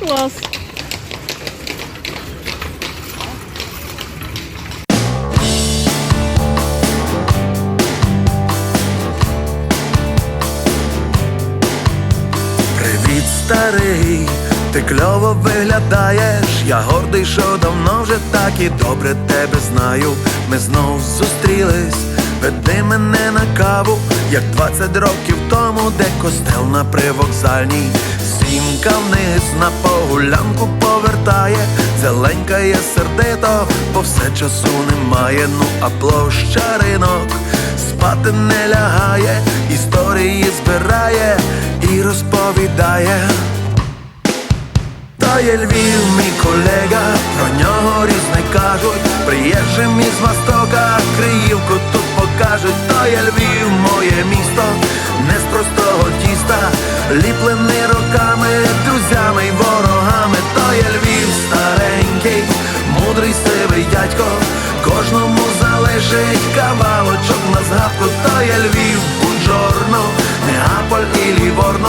Клас. Привіт, старий, ти кльово виглядаєш. Я гордий, що давно вже так і добре тебе знаю. Ми знов зустрілись, веди мене на каву, як 20 років тому, де костел на привокзальній. Сімка вниз на погулянку повертає, зеленькає сердито, бо все часу немає. Ну а площа ринок спати не лягає, історії збирає і розповідає. Та є Львів, мій колега, про нього різне кажуть. Приїжджим із Востока, Криївку тут покажуть. То є Львів, моє місто, не з простого тіста, ліплений роками, кожному залежить кавалочок на згадку. То є Львів, Буджорно, Неаполь і Ліворно,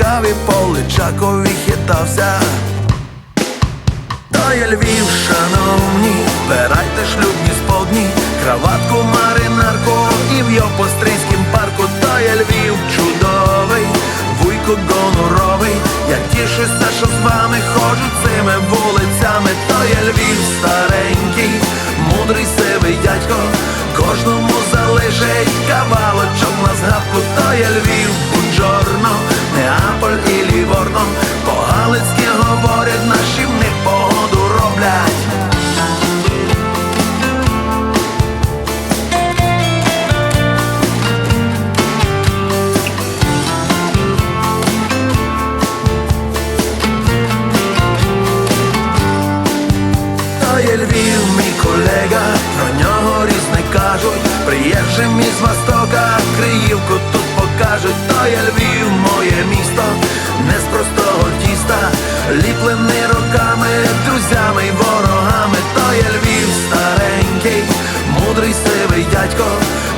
і по личакові хитався. То є Львів, шановні, збирайте шлюбні сподні, краватку, маринарку і в Йопострийськім парку, то є Львів чудовий, вуйко гоноровий, я тішуся, що з вами ходжу цими вулицями, то є Львів старенький, мудрий сивий дядько, кожному залежить кавалочок на згадку, то є Львів, Неаполь і Ліворно, по-галицьки говорять, наші в них погоду роблять. Львів, мій колега, про нього різне кажуть. Приїжджим із Востока, Криївку тут кажуть, то є Львів, моє місто, не з простого тіста, ліплений роками, друзями й ворогами, то є Львів старенький, мудрий сивий дядько,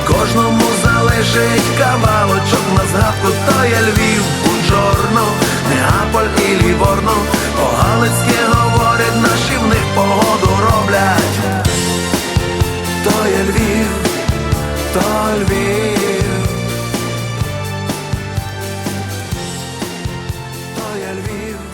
кожному залежить кавалочок на згадку, то є Львів, Буджорно, Неаполь і Ліворно, по-галицьки говорять, наші в них погоду роблять, то є Львів, то Львів. Tel Aviv.